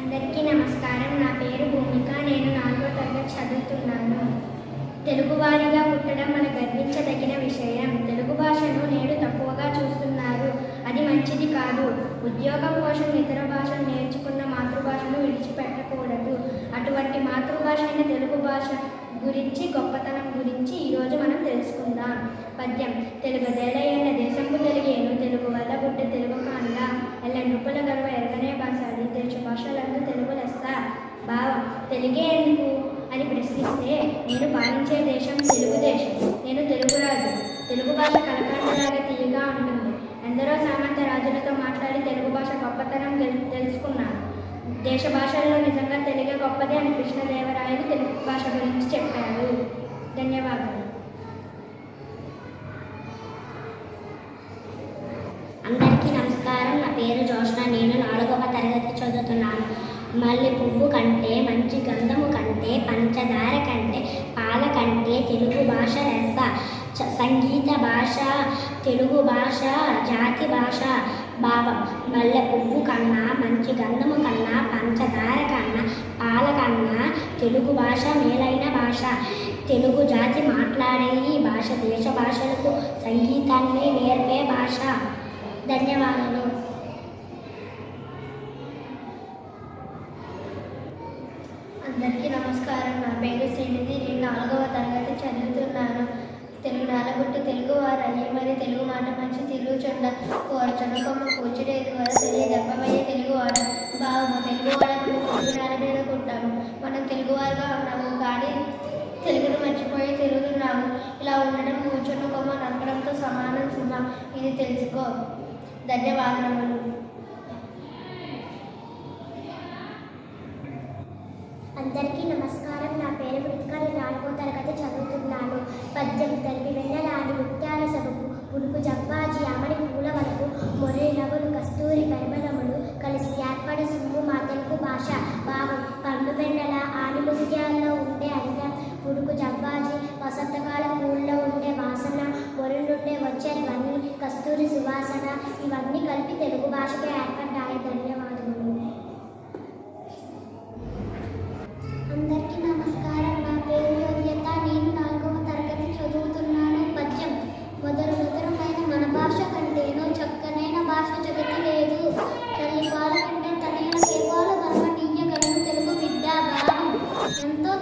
అందరికీ నమస్కారం. నా పేరు భూమిక. నేను నాలుగో తరగతి చదువుతున్నాను. తెలుగువారిగా పుట్టడం మన గర్వించదగిన విషయం. తెలుగు భాషను నేడు తక్కువగా చూస్తున్నారు. అది మంచిది కాదు. ఉద్యోగం కోసం ఇతర భాషలు నేర్చుకున్న మాతృభాషను విడిచిపెట్టకూడదు. అటువంటి మాతృభాష అయిన తెలుగు భాష గురించి గొప్పతనం గురించి ఈరోజు మనం తెలుసుకుందాం. పద్యం. తెలుగు దేలయ్యన్నది భావం తెలుగే ఎందుకు? అని ప్రశ్నిస్తే నేను పాలించే దేశం తెలుగుదేశం నేను తెలుగు రాజు. తెలుగు భాష కలకాండలాగా తీయగా ఉంటుంది. ఎందరో సామంత రాజులతో మాట్లాడి తెలుగు భాష గొప్పతనం తెలు- తెలుసుకున్నాను దేశ భాషల్లో నిజంగా తెలుగే గొప్పది అని కృష్ణదేవరాయలు తెలుగు భాష గురించి చెప్పారు. ధన్యవాదాలు. అందరికీ నమస్కారం. నా పేరు జోష్న నేను నాలుగవ తరగతి చదువుతున్నాను. మల్లె పువ్వు కంటే మంచి గంధము కంటే పంచదార కంటే పాల కంటే తెలుగు భాష లెస్స చ- సంగీత భాష తెలుగు భాష జాతి భాష భావం. మల్లె పువ్వు కన్నా మంచి గంధము కన్నా పంచదార కన్నా పాల కన్నా తెలుగు భాష మేలైన భాష. తెలుగు జాతి మాట్లాడే ఈ భాష దేశ భాషలకు సంగీతాన్ని నేర్పే భాష. ధన్యవాదాలు అందరికీ నమస్కారం. నా పేరు శ్రీనిధి. నేను నాలుగవ తరగతి చదువుతున్నాను. తెలుగు నాలబుట్టు తెలుగు వారు అయ్యే మరి తెలుగు మాట మంచి తెలుగు చొండ కోరచన కొమ్మ కూర్చుడేది వారు తెలియ దెబ్బమయ్యే తెలుగు వాడు బాబు తెలుగు వాడ మనం తెలుగు నేల మీద మనం తెలుగు వారుగా ఉన్నాము కానీ తెలుగును మర్చిపోయి తిరుగుతున్నాము ఇలా ఉండడం కూర్చున్న కొమ్మ నమ్మడంతో సమానం సుమ. ఇది తెలుసుకో. ధన్యవాదములు. అందరికీ నమస్కారం. Santo